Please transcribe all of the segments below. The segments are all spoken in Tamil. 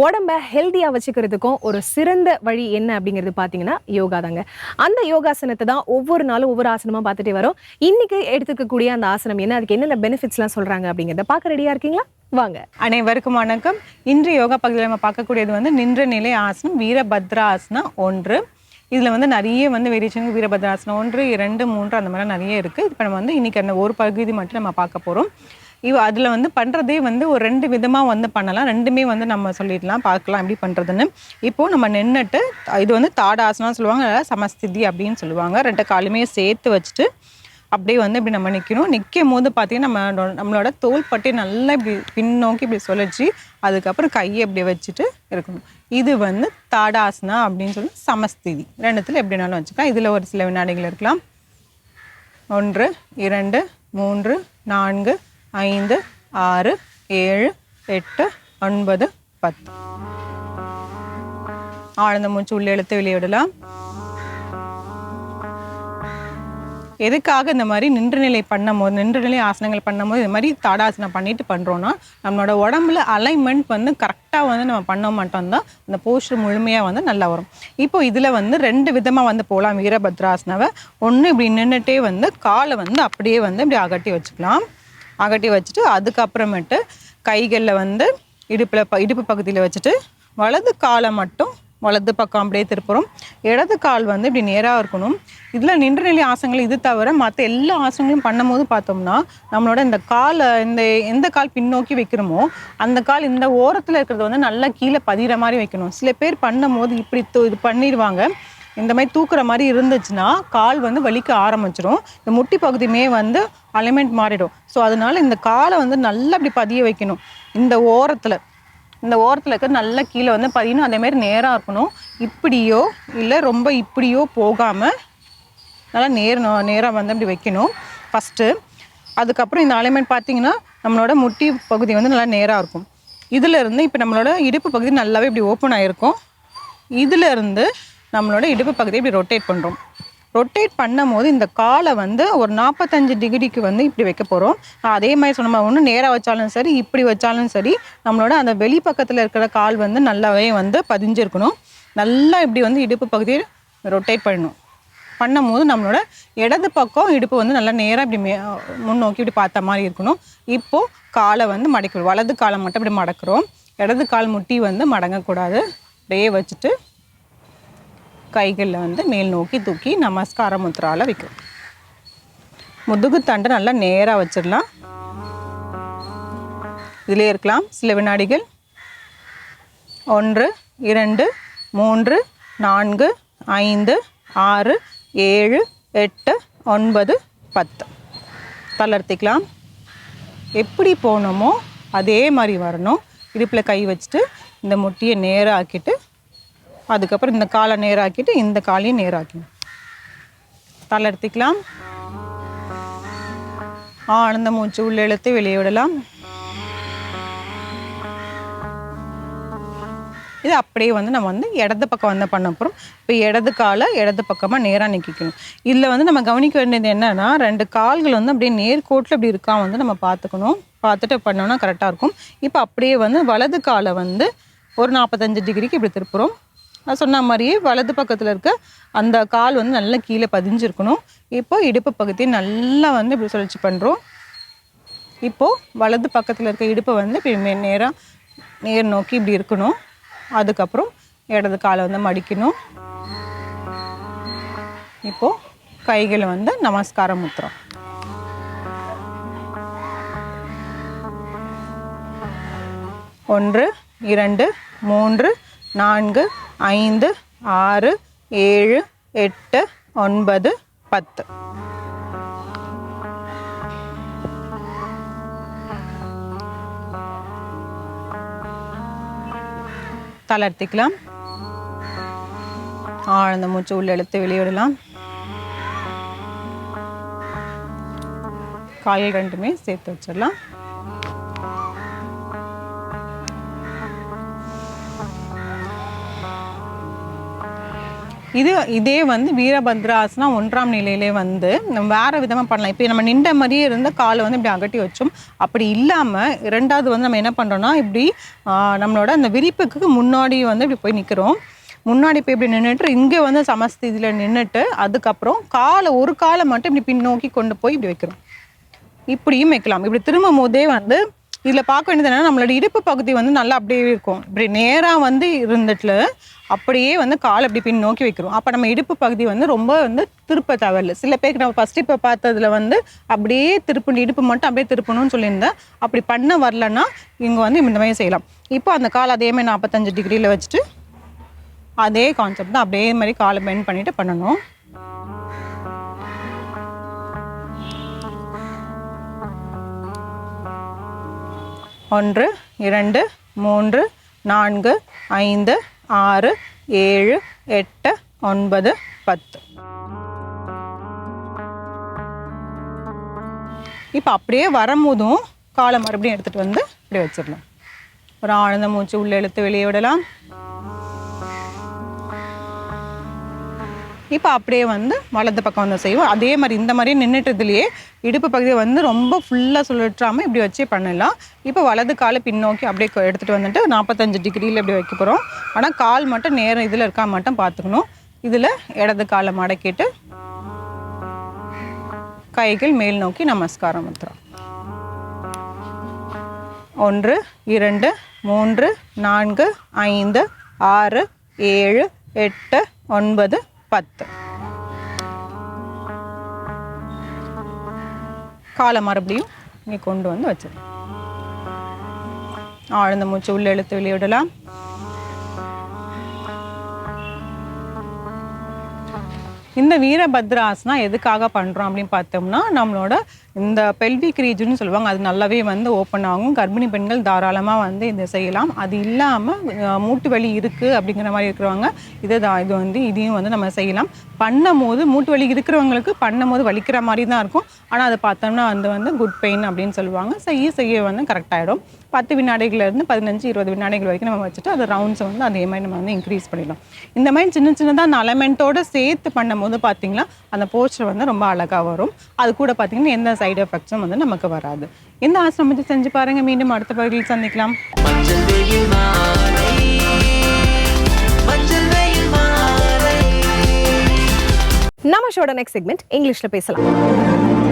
உடம்ப ஹெல்த்தியாக வச்சுக்கிறதுக்கும் ஒரு சிறந்த வழி என்ன அப்படிங்கிறது பார்த்தீங்கன்னா யோகா தாங்க. அந்த யோகாசனத்தை தான் ஒவ்வொரு நாளும் ஒவ்வொரு ஆசனமாக பார்த்துட்டே வரோம். இன்றைக்கி எடுத்துக்கக்கூடிய அந்த ஆசனம் என்ன? அதுக்கு என்னென்ன பெனிஃபிட்ஸ்லாம் சொல்கிறாங்க அப்படிங்கிறத பார்க்க ரெடியாக இருக்கீங்களா? வாங்க. அனைவருக்கும் வணக்கம். இன்று யோகா பகுதியில் நம்ம பார்க்கக்கூடியது வந்து நின்ற நிலை ஆசனம் வீரபத்ராசனம் ஒன்று. இதில் வந்து நிறைய வந்து வேரியேஷன் வீரபத்ராசனம் ஒன்று இரண்டு மூன்று அந்த மாதிரி நிறைய இருக்குது இப்போ நம்ம வந்து இன்றைக்கி அந்த ஒரு பகுதி மட்டும் நம்ம பார்க்க போகிறோம் இவ அதில் வந்து பண்ணுறதே வந்து ஒரு ரெண்டு விதமாக வந்து பண்ணலாம். ரெண்டுமே வந்து நம்ம சொல்லிடலாம். பார்க்கலாம் எப்படி பண்ணுறதுன்னு இப்போது நம்ம நின்றுட்டு இது வந்து தாடாசனம் சொல்லுவாங்க சமஸ்திதி அப்படின்னு சொல்லுவாங்க. ரெண்டு காலுமே சேர்த்து வச்சுட்டு அப்படியே வந்து இப்படி நம்ம நிற்கணும் நிற்கும் போது பார்த்தீங்கன்னா நம்ம நம்மளோட தோல் பட்டி நல்லா இப்படி பின்னோக்கி இப்படி சுழற்சி அதுக்கப்புறம் கையை இப்படி வச்சுட்டு இருக்கணும். இது வந்து தாடாசனா அப்படின்னு சொல்லி சமஸ்திதி. ரெண்டுத்தில் எப்படினாலும் வச்சுக்கலாம். இதில் ஒரு சில வினாடிகள் இருக்கலாம். ஒன்று இரண்டு மூன்று நான்கு ஐந்து ஆறு ஏழு எட்டு ஒன்பது பத்து. ஆழ்ந்த மூச்சு உள்ளே இழுத்து வெளியிடலாம். எதுக்காக இந்த மாதிரி நின்று நிலை பண்ணும்போது நின்று நிலை ஆசனங்கள் பண்ணும்போது இது மாதிரி தாடாசனம் பண்ணிட்டு பண்ணுறோன்னா நம்மளோட உடம்புல அலைன்மெண்ட் வந்து கரெக்டாக வந்து நம்ம பண்ண மட்டும்தான் அந்த போஸ்டர் முழுமையாக வந்து நல்லா வரும். இப்போ இதில் வந்து ரெண்டு விதமாக வந்து போகலாம் வீரபத்ராசனாவை ஒன்று இப்படி நின்றுட்டே வந்து காலை வந்து அப்படியே வந்து இப்படி அகட்டி வச்சுக்கலாம். அகட்டி வச்சுட்டு அதுக்கப்புறமேட்டு கைகளில் வந்து இடுப்பில் ப இடுப்பு பகுதியில் வச்சுட்டு வலது காலை மட்டும் வலது பக்கம் அப்படியே திருப்புறோம் இடது கால் வந்து இப்படி நேராக இருக்கணும். இதில் நின்ற நிலை ஆசனங்கள் இது தவிர மற்ற எல்லா ஆசனங்களும் பண்ணும்போது பார்த்தோம்னா நம்மளோட இந்த காலை இந்த எந்த கால் பின்னோக்கி வைக்கிறோமோ அந்த கால் இந்த ஓரத்தில் இருக்கிறது வந்து நல்லா கீழே பதிகிற மாதிரி வைக்கணும். சில பேர் பண்ணும்போது இப்படி தூ- இது பண்ணிடுவாங்க. இந்த மாதிரி தூக்குற மாதிரி இருந்துச்சுன்னா கால் வந்து வலிக்க ஆரம்பிச்சிடும் இந்த முட்டி பகுதியுமே வந்து அலைமெண்ட் மாறிடும். ஸோ அதனால இந்த காலை வந்து நல்லா இப்படி பதிய வைக்கணும். இந்த ஓரத்தில் இந்த ஓரத்தில் இருக்க நல்லா கீழே வந்து பதியணும். அதேமாரி நேராக இருக்கணும். இப்படியோ இல்லை ரொம்ப இப்படியோ போகாமல் நல்லா நேர் நேராக வந்து அப்படி வைக்கணும். ஃபஸ்ட்டு அதுக்கப்புறம் இந்த அலைமெண்ட் பார்த்தீங்கன்னா நம்மளோட முட்டி பகுதி வந்து நல்லா நேராக இருக்கும். இதுலேருந்து இப்போ நம்மளோட இடுப்பு பகுதி நல்லாவே இப்படி ஓப்பன் ஆகிருக்கும் இதுலேருந்து நம்மளோட இடுப்பு பகுதியை இப்படி ரொட்டேட் பண்ணுறோம் ரொட்டேட் பண்ணும்போது இந்த காலை வந்து ஒரு நாற்பத்தஞ்சு டிகிரிக்கு வந்து இப்படி வைக்க போகிறோம் அதே மாதிரி சொன்ன மாதிரி ஒன்று நேராக வச்சாலும் சரி இப்படி வச்சாலும் சரி நம்மளோட அந்த வெளி பக்கத்தில் இருக்கிற கால் வந்து நல்லாவே வந்து பதிஞ்சிருக்கணும். நல்லா இப்படி வந்து இடுப்பு பகுதியை ரொட்டேட் பண்ணணும். பண்ணும்போது நம்மளோட இடது பக்கம் இடுப்பு வந்து நல்லா நேராக இப்படி மே முன்னோக்கி இப்படி பார்த்த மாதிரி இருக்கணும். இப்போது காலை வந்து மடக்கிறோம் வலது காலை மட்டும் இப்படி மடக்கிறோம். இடது கால் முட்டி வந்து மடங்கக்கூடாது. அப்படியே வச்சுட்டு கைகளில் வந்து மேல் நோக்கி தூக்கி நமஸ்கார முத்ரால வைக்கும். முதுகு தண்டு நல்லா நேராக வச்சிடலாம். இதிலே இருக்கலாம். சில வினாடிகள் ஒன்று இரண்டு மூன்று நான்கு ஐந்து ஆறு ஏழு எட்டு ஒன்பது பத்து. தளர்த்திக்கலாம். எப்படி போனோமோ அதே மாதிரி வரணும். இடுப்பில் கை வச்சுட்டு இந்த முட்டியை நேராக ஆக்கிட்டு அதுக்கப்புறம் இந்த காலை நேராக்கிட்டு இந்த காலையும் நேராக்கணும். தளர்த்திக்கலாம் ஆனந்த மூச்சு உள்ள இழுத்து வெளியே விடலாம். இது அப்படியே வந்து நம்ம வந்து இடது பக்கம் வந்து பண்ண போகிறோம் இப்போ இடது காலை இடது பக்கமாக நேராக நிற்கிக்கணும் இதில் வந்து நம்ம கவனிக்க வேண்டியது என்னென்னா ரெண்டு கால்கள் வந்து அப்படியே நேர்கோட்டில் அப்படி இருக்கா வந்து நம்ம பார்த்துக்கணும். பார்த்துட்டு பண்ணோன்னா கரெக்டாக இருக்கும். இப்போ அப்படியே வந்து வலது காலை வந்து ஒரு நாற்பத்தஞ்சு டிகிரிக்கு இப்படி திருப்புறோம். நான் சொன்ன மாதிரியே வலது பக்கத்தில் இருக்க அந்த கால் வந்து நல்லா கீழே பதிஞ்சிருக்கணும். இப்போ இடுப்பு பகுதியை நல்லா வந்து இப்படி சுழற்சி பண்ணுறோம் இப்போது வலது பக்கத்தில் இருக்க இடுப்பை வந்து இப்படி நேராக நேர் நோக்கி இப்படி இருக்கணும். அதுக்கப்புறம் இடது காலை வந்து மடிக்கணும். இப்போது கைகளை வந்து நமஸ்காரம் முத்துறோம் ஒன்று இரண்டு மூன்று நான்கு ஐந்து ஆறு ஏழு எட்டு ஒன்பது பத்து. தளர்த்திக்கலாம். ஆழ்ந்த மூச்சு உள்ள இழுத்து வெளியிடலாம். கால்கள் ரெண்டுமே சேர்த்து வச்சிடலாம். இது இதே வந்து வீரபத்ராசனா ஒன்றாம் நிலையிலே வந்து நம்ம வேற விதமாக பண்ணலாம். இப்போ நம்ம நின்ற மாதிரியே இருந்த காலை வந்து இப்படி அகட்டி வச்சோம். அப்படி இல்லாமல் இரண்டாவது வந்து நம்ம என்ன பண்ணுறோன்னா இப்படி நம்மளோட அந்த விரிப்புக்கு முன்னாடி வந்து இப்படி போய் நிற்கிறோம் முன்னாடி போய் இப்படி நின்றுட்டு இங்கே வந்து சமஸ்தி இதில் நின்றுட்டு அதுக்கப்புறம் காலை ஒரு காலை மட்டும் இப்படி பின்னோக்கி கொண்டு போய் இப்படி வைக்கிறோம். இப்படியும் வைக்கலாம். இப்படி திரும்பும் போதே வந்து இதில் பார்க்க வேண்டியது என்னென்னா நம்மளோட இடுப்பு பகுதி வந்து நல்லா அப்படியே இருக்கும். இப்படி நேராக வந்து இருந்துட்டு அப்படியே வந்து கால் அப்படி பின் நோக்கி வைக்கிறோம். அப்போ நம்ம இடுப்பு பகுதி வந்து ரொம்ப வந்து திருப்ப தேவையில்லை. சில பேருக்கு நம்ம ஃபர்ஸ்ட் இப்போ பார்த்ததுல வந்து அப்படியே திருப்பணும் இடுப்பு மட்டும் அப்படியே திருப்பணும்னு சொல்லியிருந்தேன் அப்படி பண்ண வரலன்னா இங்கே வந்து இந்த மாதிரி செய்யலாம். இப்போ அந்த கால் அதே மாதிரி நாற்பத்தஞ்சு டிகிரியில் வச்சுட்டு அதே கான்செப்ட் தான் அப்படியே மாதிரி காலை பெண்ட் பண்ணிவிட்டு பண்ணணும். ஒன்று இரண்டு மூன்று நான்கு ஐந்து ஆறு ஏழு எட்டு ஒன்பது பத்து. இப்போ அப்படியே வரும்போதும் காலை மறுபடியும் எடுத்துகிட்டு வந்து இப்படி வச்சிடலாம் ஒரு ஆழ்ந்த மூச்சு உள்ளே இழுத்து வெளியே விடலாம். இப்போ அப்படியே வந்து வலது பக்கம் வந்து செய்வோம். அதே மாதிரி இந்த மாதிரியே நின்றுட்டதுலேயே இடுப்பு பகுதியை வந்து ரொம்ப ஃபுல்லாக சுழற்றாமல் இப்படி வச்சே பண்ணலாம். இப்போ வலது காலை பின்னோக்கி அப்படியே எடுத்துகிட்டு வந்துட்டு நாற்பத்தஞ்சு டிகிரியில் இப்படி வைக்க போகிறோம் ஆனால் கால் மட்டும் நேரம் இதில் இருக்கா மட்டும் பார்த்துக்கணும். இதில் இடது காலை மடக்கிட்டு கைகள் மேல் நோக்கி நமஸ்காரம் வந்துடும் ஒன்று இரண்டு மூன்று நான்கு ஐந்து ஆறு ஏழு எட்டு ஒன்பது பத்து. காலை மறுபடியும் இங்கே கொண்டு வந்து வச்சிடலாம் ஆழ்ந்த மூச்சு உள்ள இழுத்து வெளியிடலாம். இந்த வீரபத்ராசனா எதுக்காக பண்ணுறோம் அப்படின்னு பார்த்தோம்னா நம்மளோட இந்த பெல்விக் ரீஜன் சொல்லுவாங்க அது நல்லாவே வந்து ஓப்பன் ஆகும். கர்ப்பிணி பெண்கள் தாராளமாக வந்து இதை செய்யலாம். அது இல்லாமல் மூட்டு வலி இருக்குது அப்படிங்கிற மாதிரி இருக்கிறவங்க இதை தான் இது வந்து இதையும் வந்து நம்ம செய்யலாம். பண்ணும் போது மூட்டு வலி இருக்கிறவங்களுக்கு பண்ணும் போது வலிக்கிற மாதிரி தான் இருக்கும். ஆனால் அதை பார்த்தோம்னா வந்து வந்து குட் பெயின் அப்படின்னு சொல்லுவாங்க. செய்ய செய்ய வந்து கரெக்டாகிடும் பத்து வினாடிகள்லேருந்து பதினஞ்சு இருபது வினாடிகள் வரைக்கும் நம்ம வச்சுட்டு அது ரவுண்ட்ஸை வந்து அதே மாதிரி நம்ம வந்து இன்க்ரீஸ் பண்ணிடலாம். இந்த மாதிரி சின்ன சின்னதாக அந்த அலமெண்ட்டோட சேர்த்து பண்ணும்போது பார்த்தீங்கன்னா அந்த போஸ்டர் வந்து ரொம்ப அழகாக வரும். அது கூட பார்த்தீங்கன்னா எந்த சைடு எஃபெக்ட்ஸும் வந்து நமக்கு வராது. இந்த ஆசிரமத்தை செஞ்சு பாருங்க. மீண்டும் அடுத்த பகுதியில் சந்திக்கலாம். மஞ்சள் வெயில் மாலை மஞ்சள் வெயில் மாலை. நம்ம ஷோட நெக்ஸ்ட் செக்மெண்ட் இங்கிலீஷ்ல பேசலாம்.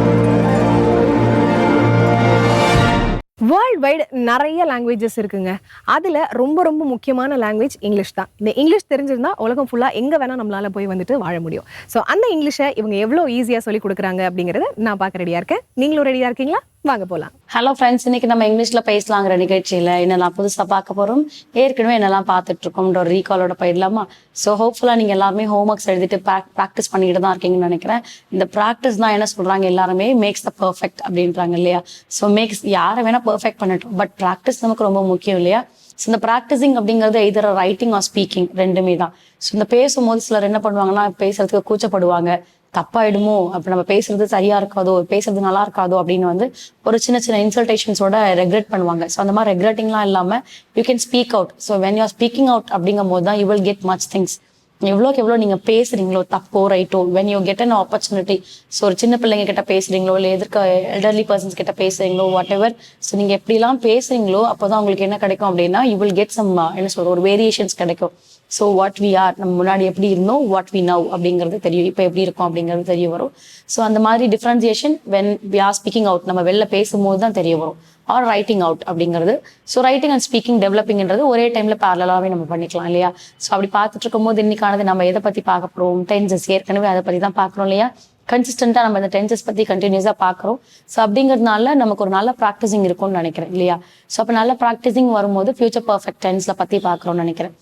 வேர்ல்ட் வைடு நிறைய லாங்குவேஜஸ் இருக்குங்க. அதில் ரொம்ப ரொம்ப முக்கியமான லாங்குவேஜ் இங்கிலீஷ் தான். இந்த இங்கிலீஷ் தெரிஞ்சிருந்தால் உலகம் ஃபுல்லாக எங்கே வேணால் நம்மளால் போய் வந்துட்டு வாழ முடியும். ஸோ அந்த இங்கிலீஷை இவங்க எவ்வளோ ஈஸியாக சொல்லி கொடுக்குறாங்க அப்படிங்கிறத நான் பார்க்க ரெடியாக இருக்கேன். நீங்களும் ரெடியாக இருக்கீங்களா? வாங்க போகலாம் ஹலோ ஃப்ரெண்ட்ஸ் இன்னைக்கு நம்ம இங்கிலீஷ்ல பேசலாங்கிற நிகழ்ச்சியில என்னெல்லாம் புதுசா பார்க்க போறோம்? ஏற்கனவே என்னெல்லாம் பார்த்துட்டு இருக்கோம்ன்ற ஒரு ரீகாலோட போயிடலாமா? ஸோ ஹோப்ஃபுல்லா நீங்க எல்லாருமே ஹோம் ஒர்க்ஸ் எழுதிட்டு ப்ராக்டிஸ் பண்ணிட்டு தான் இருக்கீங்கன்னு நினைக்கிறேன். இந்த ப்ராக்டிஸ் தான் என்ன சொல்றாங்க எல்லாருமே? மேக்ஸ் த பர்ஃபெக்ட் அப்படின்றாங்க இல்லையா? ஸோ மேக்ஸ் யாரை வேணா பர்ஃபெக்ட் பண்ணட்டும். பட் ப்ராக்டிஸ் நமக்கு ரொம்ப முக்கியம் இல்லையா? ஸோ இந்த ப்ராக்டிசிங் அப்படிங்கிறது எதிர ரைட்டிங் ஆர் ஸ்பீக்கிங் ரெண்டுமே தான். ஸோ இந்த பேசும்போது சிலர் என்ன பண்ணுவாங்கன்னா பேசுறதுக்கு கூச்சப்படுவாங்க. தப்பாயிடுமோ? அப்ப நம்ம பேசுறது சரியா இருக்காதோ? பேசுறது நல்லா இருக்காதோ? அப்படின்னு வந்து ஒரு சின்ன சின்ன இன்சல்டேஷன்ஸோட ரெக்ரெட் பண்ணுவாங்க. ஸோ அந்த மாதிரி ரெக்ரெட்டிங்லாம் இல்லாம you can speak out so when you are speaking out அப்படிங்கும் போது தான் you will get much things எவ்வளோக்கு எவ்வளோ நீங்க பேசுறீங்களோ தப்போ ரைட்டோ when you get an opportunity so ஒரு சின்ன பிள்ளைங்க கிட்ட பேசுறீங்களோ இல்லை எதிர்க்க எல்டர்லி பர்சன்ஸ் கிட்ட பேசுகிறீங்களோ வாட் எவர் ஸோ நீங்க எப்படிலாம் பேசுறீங்களோ அப்போதான் உங்களுக்கு என்ன கிடைக்கும் அப்படின்னா யூ வில் கெட் சம் என்ன சொல்கிற ஒரு வேரியேஷன்ஸ் கிடைக்கும். ஸோ வாட் வி ஆர் நம்ம முன்னாடி எப்படி இருந்தோம் வாட் வி நவ் அப்படிங்கிறது தெரியும். இப்போ எப்படி இருக்கும் அப்படிங்கிறது தெரிய வரும். ஸோ அந்த மாதிரி differentiation when we are speaking out நம்ம வெளில பேசும்போது தான் தெரிய வரும். ஆர் ரைட்டிங் அவுட் அப்படிங்கிறது. ஸோ ரைட்டிங் அண்ட் ஸ்பீக்கிங் டெவலப்பிங்ன்றது ஒரே டைம்ல பேரலாகவே நம்ம பண்ணிக்கலாம் இல்லையா? ஸோ அப்படி பார்த்துட்டு இருக்கும்போது இன்னைக்கானது நம்ம எதை பத்தி பார்க்க போறோம்? டென்சஸ் ஏற்கனவே அதை பத்தி தான் பார்க்குறோம் இல்லையா? கன்சிஸ்டண்டா நம்ம இந்த டென்சஸ் பத்தி கண்டினியூஸா பார்க்குறோம். ஸோ அப்படிங்கிறதுனால நமக்கு ஒரு நல்ல ப்ராக்டிசிங் இருக்கும்னு நினைக்கிறேன் இல்லையா? ஸோ அப்போ நல்ல ப்ராக்டிசிங் வரும்போது ஃபியூச்சர் பர்ஃபெக்ட் டென்ஸ்ல பத்தி பார்க்குறோம்னு நினைக்கிறேன்.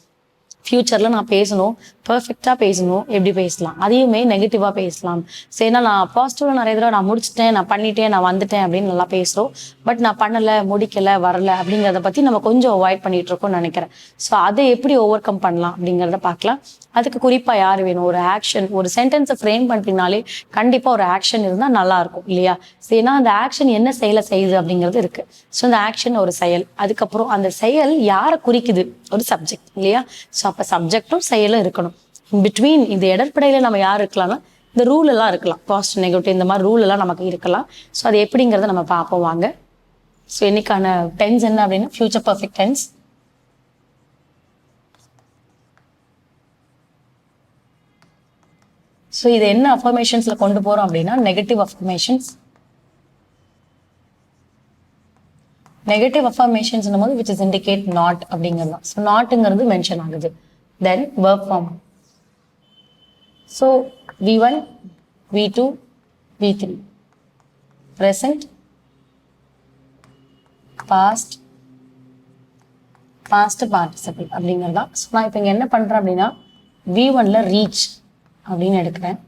ஃப்யூச்சரில் நான் பேசணும் பர்ஃபெக்டாக பேசணும் எப்படி பேசலாம்? அதையுமே நெகட்டிவாக பேசலாம். சரி நான் பாசிட்டிவாக நிறைய தடவை நான் முடிச்சிட்டேன் நான் பண்ணிட்டேன் நான் வந்துட்டேன் அப்படின்னு நல்லா பேசுகிறோம் பட் நான் பண்ணலை முடிக்கலை வரல அப்படிங்கிறத பற்றி நம்ம கொஞ்சம் அவாய்ட் பண்ணிட்டு இருக்கோம்னு நினைக்கிறேன். ஸோ அதை எப்படி ஓவர் கம் பண்ணலாம் அப்படிங்கிறத பார்க்கலாம். அதுக்கு குறிப்பாக யார் வேணும்? ஒரு ஆக்ஷன் ஒரு சென்டென்ஸை ஃப்ரேம் பண்ணிட்டீங்கனாலே கண்டிப்பாக ஒரு ஆக்ஷன் இருந்தால் நல்லாயிருக்கும் இல்லையா? ஸோ ஏன்னா அந்த ஆக்ஷன் என்ன செயலை செய்யுது அப்படிங்கிறது இருக்குது ஸோ அந்த ஆக்ஷன் ஒரு செயல். அதுக்கப்புறம் அந்த செயல் யாரை குறிக்குது? ஒரு சப்ஜெக்ட் இல்லையா? ஸோ அப்போ சப்ஜெக்டும் செயலும் இருக்கணும். பிட்வீன் இந்த இடர்படையில நம்ம யார் இருக்கலாம்னா இந்த ரூல் எல்லாம் இருக்கலாம். பாசிட்டிவ் நெகட்டிவ் இந்த மாதிரி ரூல் எல்லாம் நமக்கு இருக்கலாம். ஸோ அது எப்படிங்கிறத நம்ம பார்ப்போம் வாங்க. ஸோ இன்னைக்கான டென்ஸ் என்ன அப்படின்னா ஃபியூச்சர் பர்ஃபெக்ட் டென்ஸ் ஸோ இது என்ன அஃபர்மேஷன்ஸ்ல கொண்டு போறோம் அப்படின்னா நெகட்டிவ் அஃபர்மேஷன்ஸ் நெகட்டிவ் அஃபர்மேஷன்ஸ் போது விச் இஸ் இண்டிகேட் நாட் அப்படிங்கிறது தான் ஸோ நாட்டுங்கிறது மென்ஷன் ஆகுது. Then verb form. So V one V Present, V past participle அப்படிங்கிறது தான். ஸோ நான் இப்போ இங்கே என்ன பண்ணுறேன் அப்படின்னா வி ஒனில் ரீச் அப்படின்னு எடுக்கிறேன்.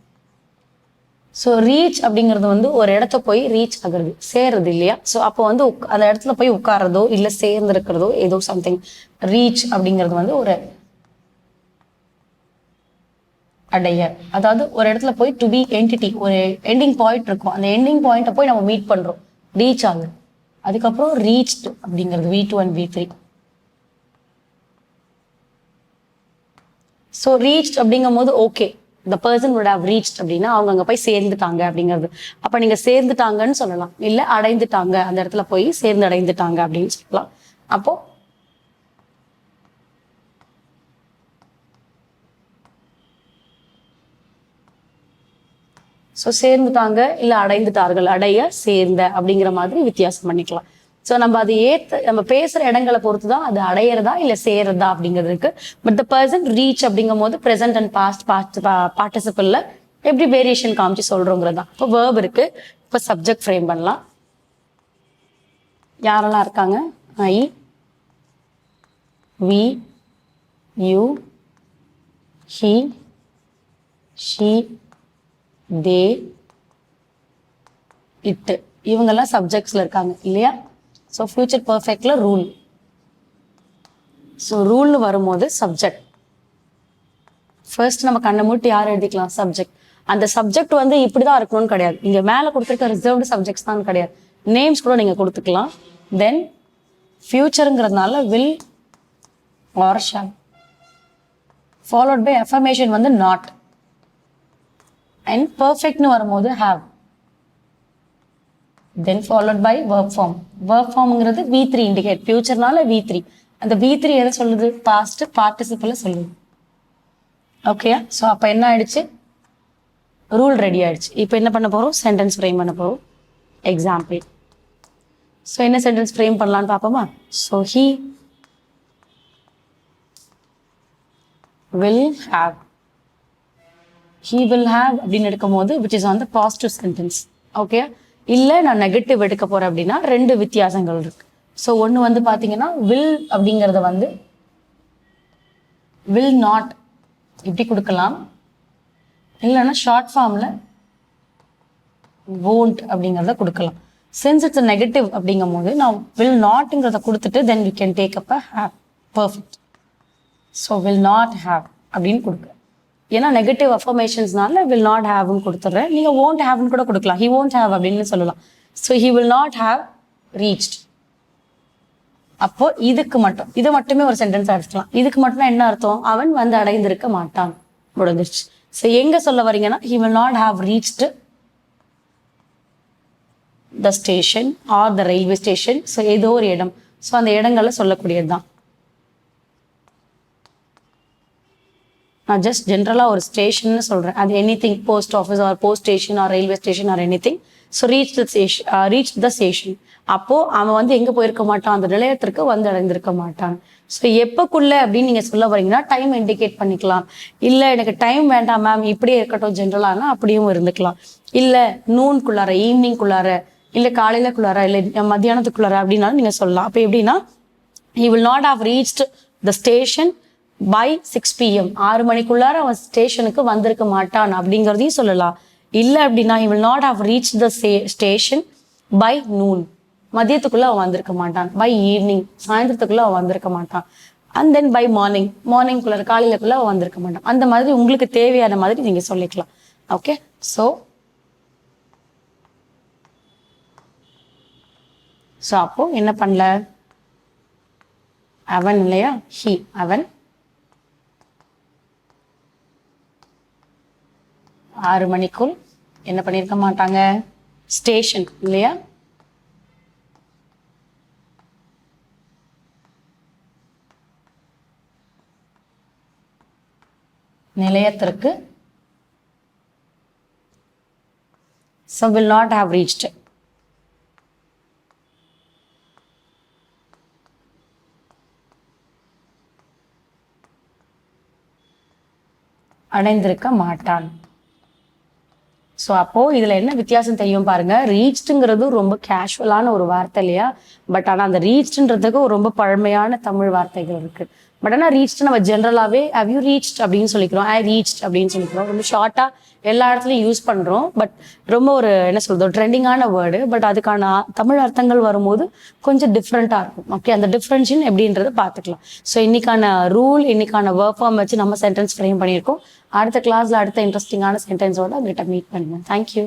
ஸோ ரீச் அப்படிங்கிறது வந்து ஒரு இடத்த போய் ரீச் ஆகுறது சேர்றது இல்லையா? ஸோ அப்போ வந்து உக்- அந்த இடத்துல போய் உட்கார்றதோ இல்லை சேர்ந்துருக்கிறதோ ஏதோ சம்திங் ரீச் அப்படிங்கிறது வந்து ஒரு அடைய. அதாவது ஒரு இடத்துல போய் டு பி என்டிட்டி ஒரு எண்டிங் பாயிண்ட் இருக்கும். அந்த எண்டிங் பாயிண்ட்டை போய் நம்ம மீட் பண்ணுறோம் ரீச் ஆகுது அதுக்கப்புறம் ரீச்டு அப்படிங்கிறது V two and V three so reach அப்படிங்கும் போது okay the person would have reach அப்படின்னா அவங்க அங்கே போய் சேர்ந்துட்டாங்க அப்படிங்கிறது. அப்போ நீங்கள் சேர்ந்துட்டாங்கன்னு சொல்லலாம். இல்லை அடைந்துட்டாங்க. அந்த இடத்துல போய் சேர்ந்து அடைந்துட்டாங்க அப்படின்னு சொல்லலாம். அப்போது ஸோ சேர்ந்துட்டாங்க இல்லை அடைந்துட்டார்கள் அடைய சேர்ந்த அப்படிங்கிற மாதிரி வித்தியாசம் பண்ணிக்கலாம். ஸோ நம்ம அது ஏத்த நம்ம பேசுற இடங்களை பொறுத்து தான் அது அடையிறதா இல்லை சேர்றதா அப்படிங்கிறது இருக்கு. பட் த பர்சன் ரீச் அப்படிங்கும் போது ப்ரெசென்ட் அண்ட் பாஸ்ட் பாஸ்ட் பார்ட்டிசிபிள்ல எப்படி வேரியேஷன் காமிச்சு சொல்றோங்கிறது தான் இப்போ வேர்ப் இருக்கு. இப்போ சப்ஜெக்ட் ஃப்ரேம் பண்ணலாம். யாரெல்லாம் இருக்காங்க? I we you he she they it இவங்கெல்லாம் சப்ஜெக்ட்ஸில் இருக்காங்க இல்லையா? ஸோ ஃபியூச்சர் பர்ஃபெக்டில் ரூல் ஸோ ரூல்னு வரும்போது சப்ஜெக்ட் ஃபர்ஸ்ட் நம்ம கண்ணை மூட்டி யார் எழுதிக்கலாம்? சப்ஜெக்ட் அந்த சப்ஜெக்ட் வந்து இப்படி தான் இருக்கணும்னு கிடையாது. இங்கே மேலே கொடுத்துருக்க ரிசர்வ்டு சப்ஜெக்ட்ஸ் தான் கிடையாது. நேம்ஸ் கூட நீங்கள் கொடுத்துக்கலாம். Then ஃபியூச்சருங்கிறதுனால will or shall followed by affirmation வந்து நாட் அண்ட் பர்ஃபெக்ட்னு வரும்போது have then followed by work form work ஃபார்ம்ங்கிறது V three indicate ஃபியூச்சர்னால வி த்ரீ அந்த வி த்ரீ எதை சொல்லுது? பாஸ்ட் பார்ட்டிசிபிள் சொல்லுது. ஓகேயா ஸோ அப்போ என்ன ஆயிடுச்சு? ரூல் ரெடி ஆயிடுச்சு. இப்போ என்ன பண்ண போகிறோம் சென்டென்ஸ் ஃப்ரேம் பண்ண போகிறோம் எக்ஸாம்பிள் ஸோ என்ன சென்டென்ஸ் ஃப்ரேம் பண்ணலான்னு பார்ப்போமா? So he will have he will have அப்படின்னு எடுக்கும் போது which is on the positive sentence okay இல்லை நான் நெகட்டிவ் எடுக்க போறேன் அப்படின்னா ரெண்டு வித்தியாசங்கள் இருக்கு. ஸோ ஒன்று வந்து பார்த்தீங்கன்னா வில் அப்படிங்கிறத வந்து வில் நாட் இப்படி கொடுக்கலாம்? இல்லைன்னா ஷார்ட் ஃபார்மில் வோண்ட் அப்படிங்கிறத கொடுக்கலாம். சென்ஸ் இட்ஸ் நெகட்டிவ் அப்படிங்கும் போது நான் வில் நாட்ங்கிறத கொடுத்துட்டு then you can take up a have perfect so will not have அப்படின்னு கொடுக்குறேன் ஏன்னா நெகட்டிவ் அஃபர்மேஷன்ஸ்னால வில் நாட் ஹேவ்னு கொடுத்துட்றேன். நீங்கள் ஓன்ட் ஹேவ்னு கூட கொடுக்கலாம். ஹி ஓன்ட் ஹேவ் அப்படின்னு சொல்லலாம். So he will not have reached அப்போ இதுக்கு மட்டும். இது மட்டுமே ஒரு சென்டென்ஸ் அடிச்சுக்கலாம் இதுக்கு மட்டும் என்ன அர்த்தம்? அவன் வந்து அடைந்திருக்க மாட்டான். முடிஞ்சிருச்சு. ஸோ எங்க சொல்ல வரீங்கன்னா he will not have reached the station or the railway station so ஏதோ ஒரு இடம். ஸோ அந்த இடங்களை சொல்லக்கூடியது தான் நான் ஜஸ்ட் ஜென்ரலாக ஒரு ஸ்டேஷன்னு சொல்கிறேன் அது anything post office or post station or railway station or anything so reach the station reach the station அப்போது அவன் வந்து எங்கே போயிருக்க மாட்டான்? அந்த நிலையத்திற்கு வந்து அடைந்திருக்க மாட்டான். ஸோ எப்போக்குள்ள அப்படின்னு நீங்கள் சொல்ல வரீங்கன்னா டைம் இண்டிகேட் பண்ணிக்கலாம். இல்லை எனக்கு டைம் வேண்டாம் மேம் இப்படியே இருக்கட்டும் ஜென்ரலானா அப்படியும் இருந்துக்கலாம். இல்லை நூன்குள்ளார ஈவினிங்குள்ளார இல்லை காலையிலக்குள்ளார இல்லை மத்தியானத்துக்குள்ளார அப்படின்னாலும் நீங்கள் சொல்லலாம். அப்போ எப்படின்னா you will not have reached the station by six PM ஆறு மணிக்குள்ளார அவன் ஸ்டேஷனுக்கு வந்திருக்க மாட்டான் அப்படிங்கிறதையும் சொல்லலாம். இல்லை அப்படின்னா he not not reach the the station by noon மதியத்துக்குள்ள அவன் வந்திருக்க மாட்டான். பை ஈவினிங் சாயந்தரத்துக்குள்ள அவன் வந்திருக்க மாட்டான். அண்ட் தென் பை மார்னிங் மார்னிங்குள்ள காலையிலக்குள்ள அவன் வந்திருக்க மாட்டான். அந்த மாதிரி உங்களுக்கு தேவையான மாதிரி நீங்க சொல்லிக்கலாம். ஓகே ஸோ ஸோ அப்போ என்ன பண்ணல? அவன் இல்லையா? ஹி அவன் ஆறு மணிக்குள் என்ன பண்ணியிருக்க மாட்டாங்க? ஸ்டேஷன் இல்லையா? நிலையத்திற்கு. So will not have reached. அடைந்திருக்க மாட்டான். ஸோ அப்போ இதில் என்ன வித்தியாசம் தெரியும் பாருங்க. ரீச்டுங்கிறது ரொம்ப கேஷுவலான ஒரு வார்த்தை இல்லையா? பட் ஆனால் அந்த ரீச்டுன்றதுக்கு ரொம்ப பழமையான தமிழ் வார்த்தைகள் இருக்குது பட் ஆனால் ரீச்டு நம்ம ஜென்ரலாகவே ஹவ் யூ ரீச் அப்படின்னு சொல்லிக்கிறோம். ஐ ரீச் அப்படின்னு சொல்லிக்கிறோம். ரொம்ப ஷார்ட்டாக எல்லா இடத்துலையும் யூஸ் பண்ணுறோம் பட் ரொம்ப ஒரு என்ன சொல்றது ட்ரெண்டிங்கான வேர்டு பட் அதுக்கான தமிழ் அர்த்தங்கள் வரும்போது கொஞ்சம் டிஃப்ரெண்ட்டாக இருக்கும். ஓகே அந்த டிஃப்ரென்ஷன் எப்படின்றத பார்த்துக்கலாம். ஸோ இன்னைக்கான ரூல் இன்னைக்கான ஒர்க் ஃபார்ம் வச்சு நம்ம சென்டென்ஸ் ஃப்ரேம் பண்ணியிருக்கோம். அடுத்த கிளாஸில் அடுத்த இன்ட்ரெஸ்டிங்கான சென்டென்ஸோட உங்கள்கிட்ட மீட் பண்ணுவேன் தேங்க்யூ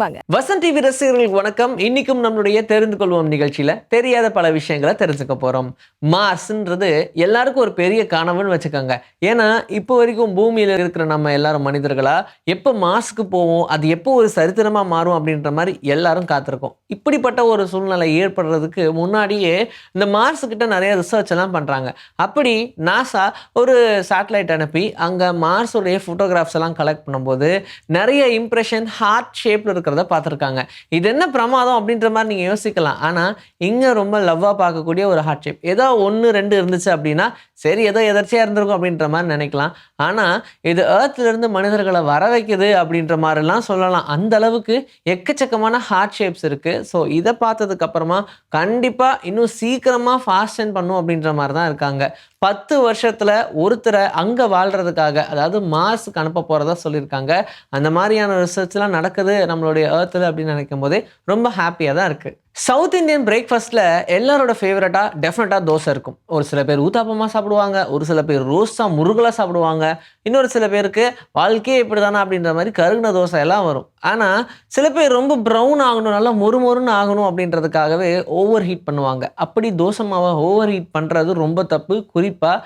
வாங்க. வசந்த் டிவி ரசிகர்களுக்கு வணக்கம். இன்னைக்கும் நம்மளுடைய தெரிந்து கொள்வோம் நிகழ்ச்சியில தெரியாத பல விஷயங்களை தெரிஞ்சுக்க போறோம். மார்ஸ்ன்றது எல்லாருக்கும் ஒரு பெரிய கனவுன்னு வச்சுக்கோங்க. ஏன்னா இப்போ வரைக்கும் பூமியில இருக்கிற நம்ம எல்லாரும் மனிதர்களா எப்போ மார்ஸ்க்கு போவோம் அது எப்போ ஒரு சரித்திரமா மாறும் அப்படின்ற மாதிரி எல்லாரும் காத்திருக்கோம். இப்படிப்பட்ட ஒரு சூழ்நிலை ஏற்படுறதுக்கு முன்னாடியே இந்த மார்ஸ் கிட்ட நிறைய ரிசர்ச் எல்லாம் பண்றாங்க. அப்படி நாசா ஒரு சேட்டலைட் அனுப்பி அங்க மார்ஸுடைய ஃபோட்டோகிராஃப்ஸ் எல்லாம் கலெக்ட் பண்ணும்போது நிறைய இம்ப்ரெஷன் ஹார்ட் ஷேப்ல இருக்கிறத பார்த்துருக்காங்க. இது என்ன பிரமாதம் அப்படின்ற மாதிரி நீங்கள் யோசிக்கலாம். ஆனால் இங்கே ரொம்ப லவ்வாக பார்க்கக்கூடிய ஒரு ஹார்ட் ஷேப் ஏதோ ஒன்று ரெண்டு இருந்துச்சு அப்படின்னா சரி ஏதோ எதர்ச்சியாக இருந்திருக்கும் அப்படின்ற மாதிரி நினைக்கலாம். ஆனால் இது ஏர்த்துலேருந்து மனிதர்களை வர வைக்குது அப்படின்ற மாதிரிலாம் சொல்லலாம். அந்த அளவுக்கு எக்கச்சக்கமான ஹார்ட் ஷேப்ஸ் இருக்குது ஸோ இதை பார்த்ததுக்கப்புறமா கண்டிப்பாக இன்னும் சீக்கிரமாக ஃபாஸ்ட் பண்ணும் அப்படின்ற மாதிரி தான் இருக்காங்க. பத்து வருஷத்தில் ஒருத்தரை அங்கே வாழ்கிறதுக்காக அதாவது மார்ஸுக்கு அனுப்ப போகிறதா சொல்லியிருக்காங்க. அந்த மாதிரியான ரிசர்ச்லாம் நடக்குது நம்மளுடைய ஏர்த்தில் அப்படின்னு நினைக்கும் போதே ரொம்ப ஹாப்பியாக தான் இருக்குது சவுத் இந்தியன் பிரேக்ஃபாஸ்ட்டில் எல்லாரோட ஃபேவரட்டாக டெஃபினட்டாக தோசை இருக்கும். ஒரு சில பேர் ஊத்தாப்பமாக சாப்பிடுவாங்க ஒரு சில பேர் ரோஸ்டாக முருகலாக சாப்பிடுவாங்க இன்னொரு சில பேருக்கு வாழ்க்கையே இப்படி தானே அப்படின்ற மாதிரி கருகின தோசை எல்லாம் வரும். ஆனால் சில பேர் ரொம்ப ப்ரௌன் ஆகணும் நல்லா மொறுமொறுன்னு ஆகணும் அப்படின்றதுக்காகவே ஓவர் ஹீட் பண்ணுவாங்க. அப்படி தோசை மாவை ஓவர் ஹீட் பண்ணுறது ரொம்ப தப்பு. குறிப்பாக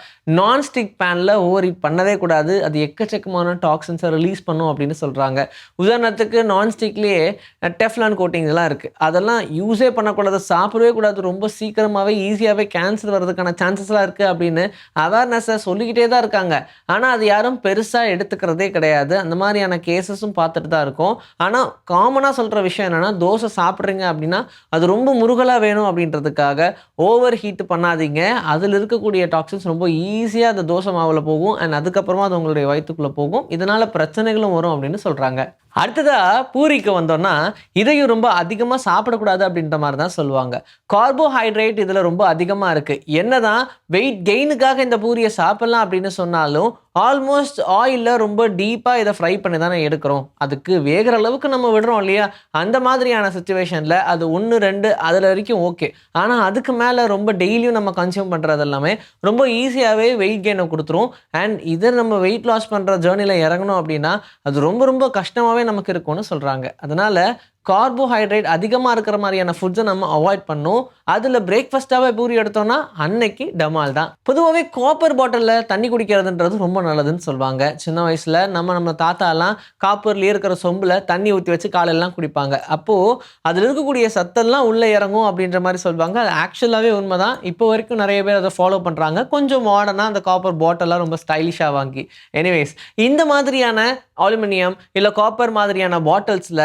நான்ஸ்டிக் பேனில் ஓவர் ஹீட் பண்ணவே கூடாது. அது எக்கச்சக்கமான டாக்ஸின்ஸை ரிலீஸ் பண்ணும் அப்படின்னு சொல்கிறாங்க உதாரணத்துக்கு நான்ஸ்டிக்லேயே டெஃப்லான் கோட்டிங்லாம் இருக்குது அதெல்லாம் யூஸ் பண்ணக்கூடாது சாப்பிடவே கூடாது ரொம்ப சீக்கிரமாகவே ஈஸியாகவே கேன்சர் வர்றதுக்கான சான்சஸ்லாம் இருக்குது அப்படின்னு அவேர்னஸை சொல்லிக்கிட்டே தான் இருக்காங்க. ஆனால் அது யாரும் பெருசாக எடுத்துக்கிறதே கிடையாது. அந்த மாதிரியான கேசஸும் பார்த்துட்டு தான் இருக்கும். ஆனால் காமனாக சொல்கிற விஷயம் என்னென்னா தோசை சாப்பிட்றீங்க அப்படின்னா அது ரொம்ப முருகலாக வேணும் அப்படின்றதுக்காக ஓவர் ஹீட் பண்ணாதீங்க. அதில் இருக்கக்கூடிய டாக்ஸின்ஸ் ரொம்ப ஈஸியாக அந்த தோசை மாவில் போகும். அண்ட் அதுக்கப்புறமா அது உங்களுடைய வயிற்றுக்குள்ளே போகும். இதனால் பிரச்சனைகளும் வரும் அப்படின்னு சொல்கிறாங்க அடுத்ததாக பூரிக்கு வந்தோம்னா இதையும் ரொம்ப அதிகமாக சாப்பிடக்கூடாது அப்படின்ற மாதிரி தான் சொல்லுவாங்க. கார்போஹைட்ரேட் இதில் ரொம்ப அதிகமாக இருக்குது என்னதான் வெயிட் கெயினுக்காக இந்த பூரியை சாப்பிட்லாம் அப்படின்னு சொன்னாலும் ஆல்மோஸ்ட் ஆயிலில் ரொம்ப டீப்பாக இதை ஃப்ரை பண்ணி தானே எடுக்கிறோம். அதுக்கு வேகிற அளவுக்கு நம்ம விடுறோம் இல்லையா? அந்த மாதிரியான சுச்சுவேஷனில் அது ஒன்று ரெண்டு அதில் வரைக்கும் ஓகே ஆனால் அதுக்கு மேலே ரொம்ப டெய்லியும் நம்ம கன்சியூம் பண்ணுறது எல்லாமே ரொம்ப ஈஸியாகவே வெயிட் கெயினை கொடுத்துரும். அண்ட் இதை நம்ம வெயிட் லாஸ் பண்ணுற ஜேர்னியில் இறங்கணும் அப்படின்னா அது ரொம்ப ரொம்ப கஷ்டமாகவே நமக்கு இருக்கும்னு சொல்கிறாங்க அதனால் கார்போஹைட்ரேட் அதிகமாக இருக்கிற மாதிரியான ஃபுட்ஸை நம்ம அவாய்ட் பண்ணும். அதில் பிரேக்ஃபாஸ்ட்டாகவே பூரி எடுத்தோம்னா அன்னைக்கு டமால் தான். பொதுவாகவே காப்பர் பாட்டிலில் தண்ணி குடிக்கிறதுன்றது ரொம்ப நல்லதுன்னு சொல்லுவாங்க சின்ன வயசில் நம்ம நம்ம தாத்தாலாம் காப்பர்லேயே இருக்கிற சொம்பில் தண்ணி ஊற்றி வச்சு காலையெல்லாம் குடிப்பாங்க. அப்போது அதில் இருக்கக்கூடிய சத்தெல்லாம் உள்ளே இறங்கும் அப்படின்ற மாதிரி சொல்லுவாங்க அது ஆக்சுவலாகவே உண்மை தான் இப்போ வரைக்கும் நிறைய பேர் அதை ஃபாலோ பண்ணுறாங்க கொஞ்சம் மாடர்னாக அந்த காப்பர் பாட்டிலாம் ரொம்ப ஸ்டைலிஷாக வாங்கி. எனிவேஸ் இந்த மாதிரியான அலுமினியம் இல்லை காப்பர் மாதிரியான பாட்டில்ஸில்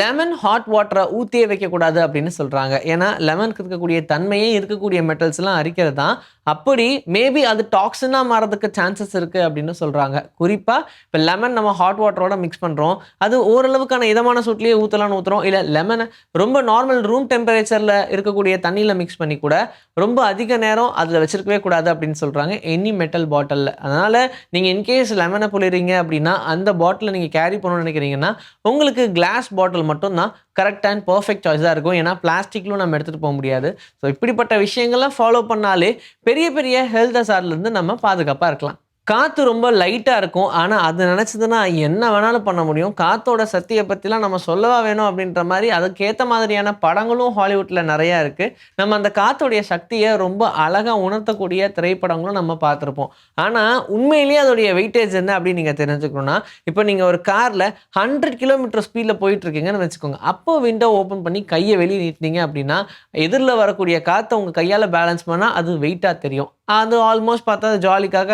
லெமன் லெமன் ஹாட் வாட்டரை ஊற்றியே வைக்கக்கூடாது அப்படின்னு சொல்கிறாங்க ஏன்னா லெமனுக்கு இருக்கக்கூடிய தன்மையே இருக்கக்கூடிய மெட்டல்ஸ்லாம் அரிக்கிறது தான். அப்படி மேபி அது டாக்ஸினாக மாறதுக்கு சான்சஸ் இருக்குது அப்படின்னு சொல்கிறாங்க குறிப்பாக இப்போ லெமன் நம்ம ஹாட் வாட்டரோட மிக்ஸ் பண்ணுறோம் அது ஓரளவுக்கான இதமான சூட்லேயே ஊற்றலாம்னு ஊற்றுறோம் இல்லை லெமனை ரொம்ப நார்மல் ரூம் டெம்பரேச்சரில் இருக்கக்கூடிய தண்ணியில் மிக்ஸ் பண்ணி கூட ரொம்ப அதிக நேரம் அதில் வச்சிருக்கவே கூடாது அப்படின்னு சொல்கிறாங்க எனி மெட்டல் பாட்டிலில் அதனால் நீங்கள் இன்கேஸ் லெமனை புளிறீங்க அப்படின்னா அந்த பாட்டிலை நீங்கள் கேரி பண்ணணும்னு நினைக்கிறீங்கன்னா உங்களுக்கு கிளாஸ் பாட்டில் மட்டும் தான் கரெக்ட் அண்ட் பர்ஃபெக்ட் சாய்ஸாக இருக்கும். ஏன்னா பிளாஸ்டிக்லும் நம்ம எடுத்துகிட்டு போக முடியாது. ஸோ இப்படிப்பட்ட விஷயங்கள்லாம் ஃபாலோ பண்ணாலே பெரிய பெரிய ஹெல்த் இருந்து நம்ம பாதுகாப்பாக இருக்கலாம். காற்று ரொம்ப லைட்டாக இருக்கும். ஆனால் அது நினச்சதுன்னா என்ன வேணாலும் பண்ண முடியும். காற்றோட சக்தியை பற்றிலாம் நம்ம சொல்லவா வேணும் அப்படின்ற மாதிரி அதுக்கேற்ற மாதிரியான படங்களும் ஹாலிவுட்டில் நிறையா இருக்குது நம்ம அந்த காற்றோடைய சக்தியை ரொம்ப அழகாக உணர்த்தக்கூடிய திரைப்படங்களும் நம்ம பார்த்துருப்போம். ஆனால் உண்மையிலேயே அதோடைய வெயிட்டேஜ் என்ன அப்படின்னு நீங்கள் தெரிஞ்சுக்கணும்னா இப்போ நீங்கள் ஒரு காரில் ஹண்ட்ரட் கிலோமீட்டர் ஸ்பீடில் போயிட்டுருக்கீங்கன்னு வச்சுக்கோங்க. அப்போ விண்டோ ஓப்பன் பண்ணி கையை வெளியே நீட்டினீங்க அப்படின்னா எதிரில் வரக்கூடிய காற்றை உங்கள் கையால் பேலன்ஸ் பண்ணால் அது வெயிட்டாக தெரியும். அது ஆல்மோஸ்ட் பார்த்தா ஜாலிக்காக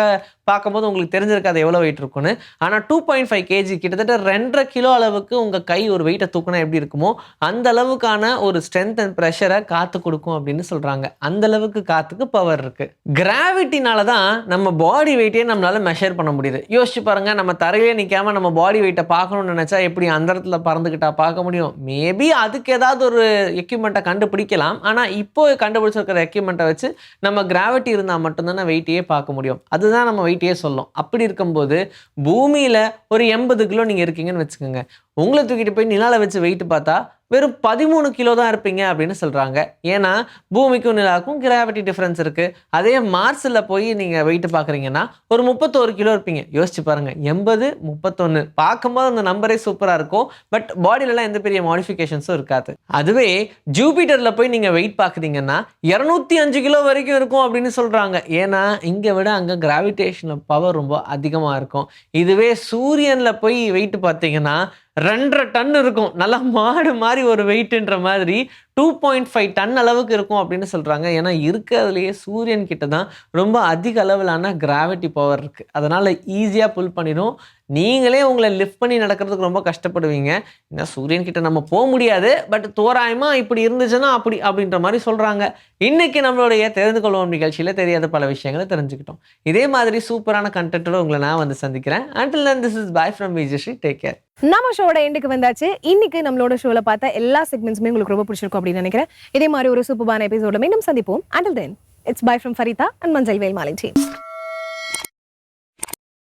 பார்க்கும்போது உங்களுக்கு தெரிஞ்சிருக்காது எவ்வளோ வெயிட் இருக்கும்னு. ஆனால் டூ பாயிண்ட் ஃபைவ் கேஜி கிட்டத்தட்ட ரெண்டரை கிலோ அளவுக்கு உங்கள் கை ஒரு வெயிட்டை தூக்கினா எப்படி இருக்குமோ அந்த அளவுக்கான ஒரு ஸ்ட்ரென்த் அண்ட் ப்ரெஷரை காற்று கொடுக்கும் அப்படின்னு சொல்கிறாங்க அந்த அளவுக்கு காற்றுக்கு பவர் இருக்குது கிராவிட்டினால தான் நம்ம பாடி வெயிட்டே நம்மளால மெஷர் பண்ண முடியுது. யோசிச்சு பாருங்கள் நம்ம தரையிலே நிற்காம நம்ம பாடி வெயிட்டை பார்க்கணும்னு நினச்சா எப்படி அந்த இடத்துல பறந்துக்கிட்டா பார்க்க முடியும்? மேபி அதுக்கு ஏதாவது ஒரு எக்யூப்மெண்ட்டை கண்டுபிடிக்கலாம். ஆனால் இப்போ கண்டுபிடிச்சிருக்கிற எக்யூப்மெண்ட்டை வச்சு நம்ம கிராவிட்டி இருந்தால் மட்டும்தானே வெயிட்டையே பார்க்க முடியும். அதுதான் நம்ம வெயிட்டையே சொல்லும். அப்படி இருக்கும்போது பூமியில் ஒரு எண்பது கிலோ நீங்கள் இருக்கீங்கன்னு வச்சுக்கோங்க. உங்களை தூக்கிட்டு போய் நிலாவில் வச்சு வெயிட் பார்த்தா வெறும் பதிமூணு கிலோ தான் இருப்பீங்க அப்படின்னு சொல்கிறாங்க ஏன்னா பூமிக்கும் நிலாவுக்கும் கிராவிட்டி டிஃப்ரென்ஸ் இருக்குது அதே மார்ஸில் போய் நீங்கள் வெயிட் பார்க்குறீங்கன்னா ஒரு முப்பத்தோரு கிலோ இருப்பீங்க. யோசிச்சு பாருங்கள் எண்பது முப்பத்தொன்று பார்க்கும்போது அந்த நம்பரே சூப்பராக இருக்கும். பட் பாடியிலலாம் எந்த பெரிய மாடிஃபிகேஷன்ஸும் இருக்காது. அதுவே ஜூபிட்டரில் போய் நீங்கள் வெயிட் பார்க்குறீங்கன்னா இரநூத்தி அஞ்சு கிலோ வரைக்கும் இருக்கும் அப்படின்னு சொல்கிறாங்க ஏன்னா இங்கே விட அங்கே கிராவிடேஷனல் பவர் ரொம்ப அதிகமாக இருக்கும். இதுவே சூரியனில் போய் வெயிட் பார்த்தீங்கன்னா ரெண்டரை டன் இருக்கும். நல்லா மாடு மாதிரி ஒரு வெயிட்ன்ற மாதிரி டூ பாயிண்ட் ஃபைவ் டன் அளவுக்கு இருக்கும் அப்படின்னு சொல்கிறாங்க ஏன்னா இருக்கிறதுலையே சூரியன் கிட்ட தான் ரொம்ப அதிக அளவிலான கிராவிட்டி பவர் இருக்குது அதனால் ஈஸியாக புல் பண்ணிடும். நீங்களே உங்களை லிஃப்ட் பண்ணி நடக்கிறதுக்கு ரொம்ப கஷ்டப்படுவீங்க. ஏன்னா சூரியன் கிட்ட நம்ம போக முடியாது. பட் தோராயமாக இப்படி இருந்துச்சுன்னா அப்படி அப்படின்ற மாதிரி சொல்கிறாங்க இன்றைக்கி நம்மளுடைய தெரிந்து கொள்வோம் நிகழ்ச்சியில் தெரியாத பல விஷயங்களை தெரிஞ்சுக்கிட்டோம். இதே மாதிரி சூப்பரான கண்டென்ட்டோட உங்களை நான் வந்து சந்திக்கிறேன். Until then this is bye from Vijayasri take care நம்ம ஷோட எண்டுக்கு வந்தாச்சு. இன்னைக்கு நம்மளோட ஷோல பார்த்த எல்லா செக்மெண்ட்ஸுமே உங்களுக்கு ரொம்ப பிடிச்சிருக்கும் அப்படின்னு நினைக்கிறேன். இதே மாதிரி ஒரு சூப்பரான எபிசோட மீண்டும் சந்திப்போம். Until then it's bye from Farida and மஞ்சள் வேல் மாலை டீம்